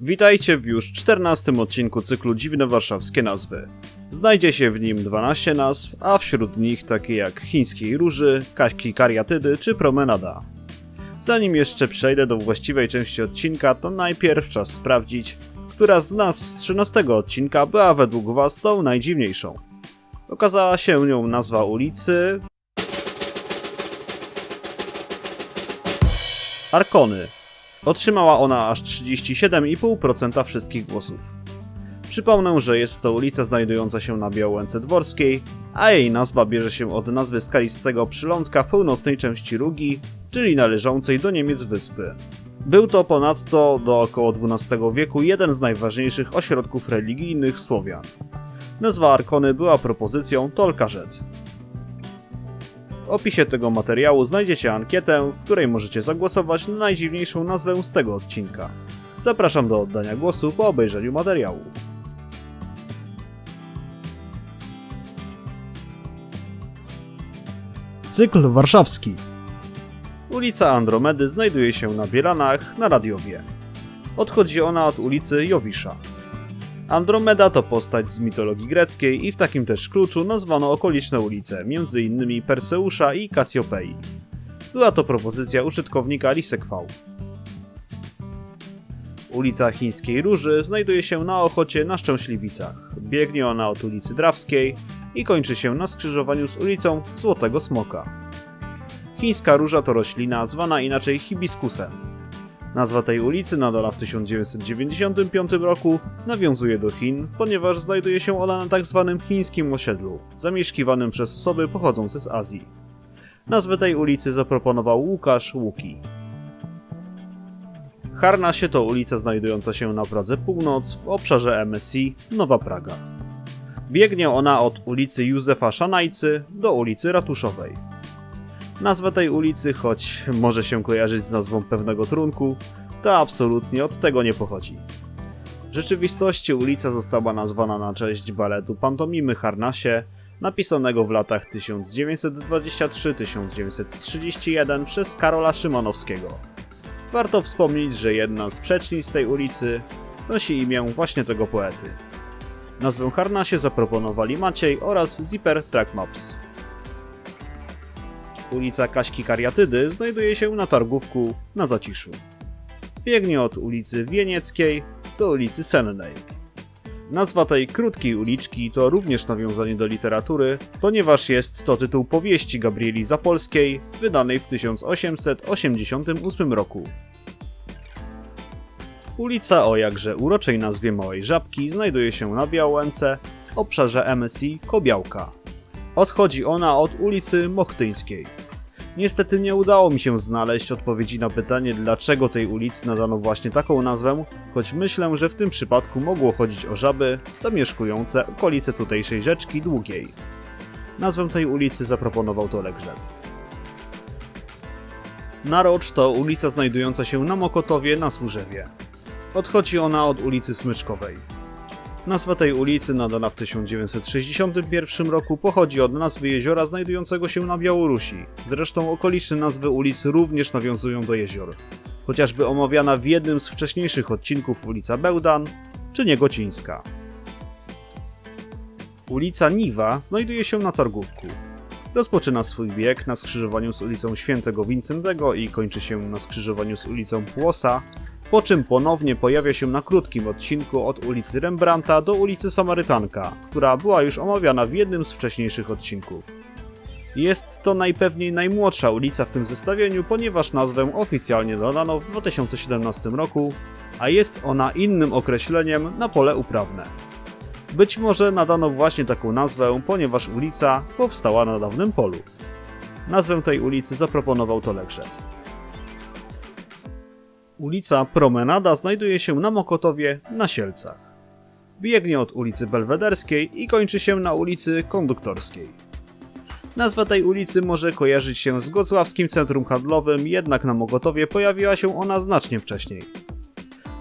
Witajcie w już 14 odcinku cyklu Dziwne Warszawskie Nazwy. Znajdzie się w nim 12 nazw, a wśród nich takie jak chińskiej róży, kaśki kariatydy czy promenada. Zanim jeszcze przejdę do właściwej części odcinka, to najpierw czas sprawdzić, która z nazw z 13 odcinka była według Was tą najdziwniejszą. Okazała się nią nazwa ulicy Arkony. Otrzymała ona aż 37,5% wszystkich głosów. Przypomnę, że jest to ulica znajdująca się na Białęce Dworskiej, a jej nazwa bierze się od nazwy skalistego przylądka w północnej części Rugi, czyli należącej do Niemiec wyspy. Był to ponadto do około XII wieku jeden z najważniejszych ośrodków religijnych Słowian. Nazwa Arkony była propozycją Tolka Rzet. W opisie tego materiału znajdziecie ankietę, w której możecie zagłosować na najdziwniejszą nazwę z tego odcinka. Zapraszam do oddania głosu po obejrzeniu materiału. Cykl warszawski. Ulica Andromedy znajduje się na Bielanach na Radiowie. Odchodzi ona od ulicy Jowisza. Andromeda to postać z mitologii greckiej i w takim też kluczu nazwano okoliczne ulice, m.in. Perseusza i Kasiopei. Była to propozycja użytkownika Lisek V. Ulica Chińskiej Róży znajduje się na Ochocie na Szczęśliwicach. Biegnie ona od ulicy Drawskiej i kończy się na skrzyżowaniu z ulicą Złotego Smoka. Chińska róża to roślina zwana inaczej hibiskusem. Nazwa tej ulicy nadana w 1995 roku nawiązuje do Chin, ponieważ znajduje się ona na tzw. chińskim osiedlu, zamieszkiwanym przez osoby pochodzące z Azji. Nazwę tej ulicy zaproponował Łukasz Łuki. Harnasie to ulica znajdująca się na Pradze Północ w obszarze MSI Nowa Praga. Biegnie ona od ulicy Józefa Szanajcy do ulicy Ratuszowej. Nazwa tej ulicy, choć może się kojarzyć z nazwą pewnego trunku, to absolutnie od tego nie pochodzi. W rzeczywistości ulica została nazwana na cześć baletu Pantomimy Harnasie, napisanego w latach 1923-1931 przez Karola Szymanowskiego. Warto wspomnieć, że jedna z przecznic tej ulicy nosi imię właśnie tego poety. Nazwę Harnasie zaproponowali Maciej oraz Zipper Track Maps. Ulica Kaśki Kariatydy znajduje się na targówku na Zaciszu. Biegnie od ulicy Wienieckiej do ulicy Sennej. Nazwa tej krótkiej uliczki to również nawiązanie do literatury, ponieważ jest to tytuł powieści Gabrieli Zapolskiej, wydanej w 1888 roku. Ulica o jakże uroczej nazwie Małej Żabki znajduje się na Białęce, obszarze MSI Kobiałka. Odchodzi ona od ulicy Mochtyńskiej. Niestety nie udało mi się znaleźć odpowiedzi na pytanie, dlaczego tej ulicy nadano właśnie taką nazwę, choć myślę, że w tym przypadku mogło chodzić o żaby zamieszkujące okolice tutejszej rzeczki Długiej. Nazwę tej ulicy zaproponował Tolek Rzec. Narocz to ulica znajdująca się na Mokotowie na Służewie. Odchodzi ona od ulicy Smyczkowej. Nazwa tej ulicy, nadana w 1961 roku, pochodzi od nazwy jeziora znajdującego się na Białorusi. Zresztą okoliczne nazwy ulic również nawiązują do jezior. Chociażby omawiana w jednym z wcześniejszych odcinków ulica Bełdan czy Niegocińska. Ulica Niwa znajduje się na Targówku. Rozpoczyna swój bieg na skrzyżowaniu z ulicą Świętego Wincentego i kończy się na skrzyżowaniu z ulicą Płosa, po czym ponownie pojawia się na krótkim odcinku od ulicy Rembrandta do ulicy Samarytanka, która była już omawiana w jednym z wcześniejszych odcinków. Jest to najpewniej najmłodsza ulica w tym zestawieniu, ponieważ nazwę oficjalnie dodano w 2017 roku, a jest ona innym określeniem na pole uprawne. Być może nadano właśnie taką nazwę, ponieważ ulica powstała na dawnym polu. Nazwę tej ulicy zaproponował Tolekrzet. Ulica Promenada znajduje się na Mokotowie na Sielcach. Biegnie od ulicy Belwederskiej i kończy się na ulicy Konduktorskiej. Nazwa tej ulicy może kojarzyć się z Gocławskim Centrum Handlowym, jednak na Mokotowie pojawiła się ona znacznie wcześniej.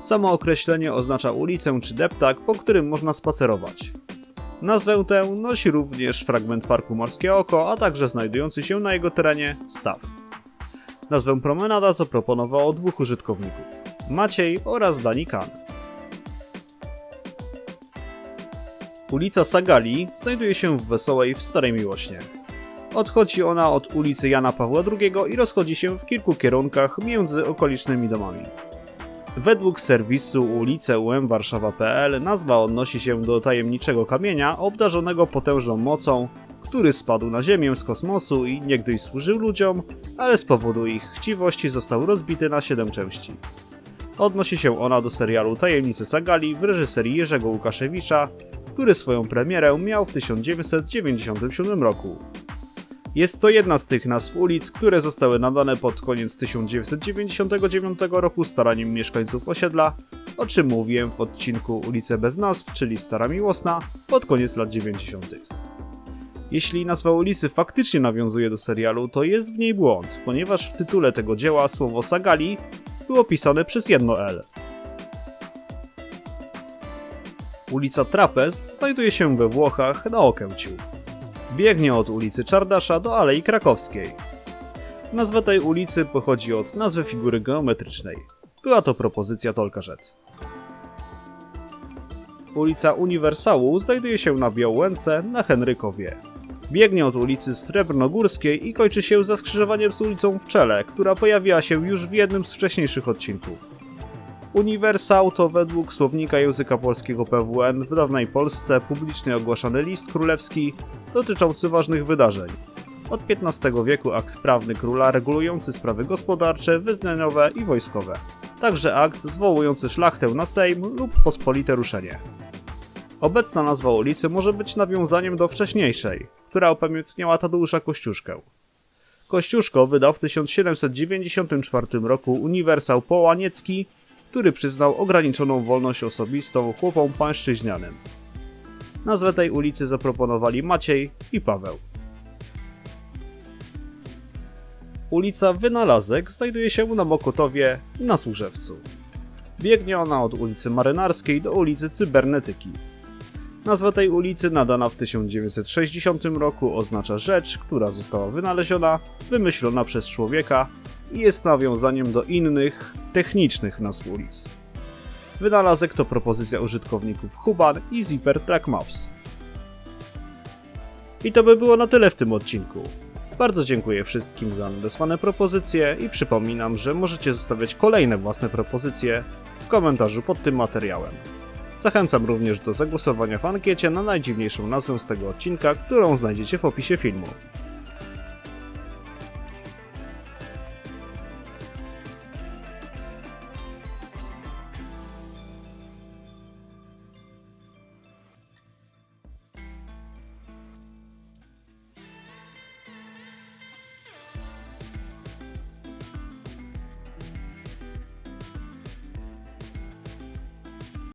Samo określenie oznacza ulicę czy deptak, po którym można spacerować. Nazwę tę nosi również fragment Parku Morskie Oko, a także znajdujący się na jego terenie staw. Nazwę promenada zaproponowało dwóch użytkowników, Maciej oraz Dani Kan. Ulica Sagali znajduje się w Wesołej w Starej Miłośnie. Odchodzi ona od ulicy Jana Pawła II i rozchodzi się w kilku kierunkach między okolicznymi domami. Według serwisu ulice.um.warszawa.pl nazwa odnosi się do tajemniczego kamienia obdarzonego potężną mocą który spadł na Ziemię z kosmosu i niegdyś służył ludziom, ale z powodu ich chciwości został rozbity na 7 części. Odnosi się ona do serialu Tajemnice Sagali w reżyserii Jerzego Łukaszewicza, który swoją premierę miał w 1997 roku. Jest to jedna z tych nazw ulic, które zostały nadane pod koniec 1999 roku staraniem mieszkańców osiedla, o czym mówiłem w odcinku Ulice bez nazw, czyli Stara Miłosna, pod koniec lat 90. Jeśli nazwa ulicy faktycznie nawiązuje do serialu, to jest w niej błąd, ponieważ w tytule tego dzieła słowo Sagali było pisane przez jedno L. Ulica Trapez znajduje się we Włochach na Okęciu. Biegnie od ulicy Czardasza do Alei Krakowskiej. Nazwa tej ulicy pochodzi od nazwy figury geometrycznej. Była to propozycja Tolka Rzec. Ulica Uniwersału znajduje się na Białęce na Henrykowie. Biegnie od ulicy Srebrnogórskiej i kończy się za skrzyżowaniem z ulicą w Czele, która pojawiła się już w jednym z wcześniejszych odcinków. Uniwersał to według słownika języka polskiego PWN w dawnej Polsce publicznie ogłaszany list królewski dotyczący ważnych wydarzeń. Od XV wieku akt prawny króla regulujący sprawy gospodarcze, wyznaniowe i wojskowe. Także akt zwołujący szlachtę na Sejm lub pospolite ruszenie. Obecna nazwa ulicy może być nawiązaniem do wcześniejszej, która upamiętniała Tadeusza Kościuszkę. Kościuszko wydał w 1794 roku uniwersał połaniecki, który przyznał ograniczoną wolność osobistą chłopom pańszczyźnianym. Nazwę tej ulicy zaproponowali Maciej i Paweł. Ulica Wynalazek znajduje się na Mokotowie na Służewcu. Biegnie ona od ulicy Marynarskiej do ulicy Cybernetyki. Nazwa tej ulicy nadana w 1960 roku oznacza rzecz, która została wynaleziona, wymyślona przez człowieka i jest nawiązaniem do innych, technicznych nazw ulic. Wynalazek to propozycja użytkowników Huban i Zipper Track Maps. I to by było na tyle w tym odcinku. Bardzo dziękuję wszystkim za nadesłane propozycje i przypominam, że możecie zostawiać kolejne własne propozycje w komentarzu pod tym materiałem. Zachęcam również do zagłosowania w ankiecie na najdziwniejszą nazwę z tego odcinka, którą znajdziecie w opisie filmu.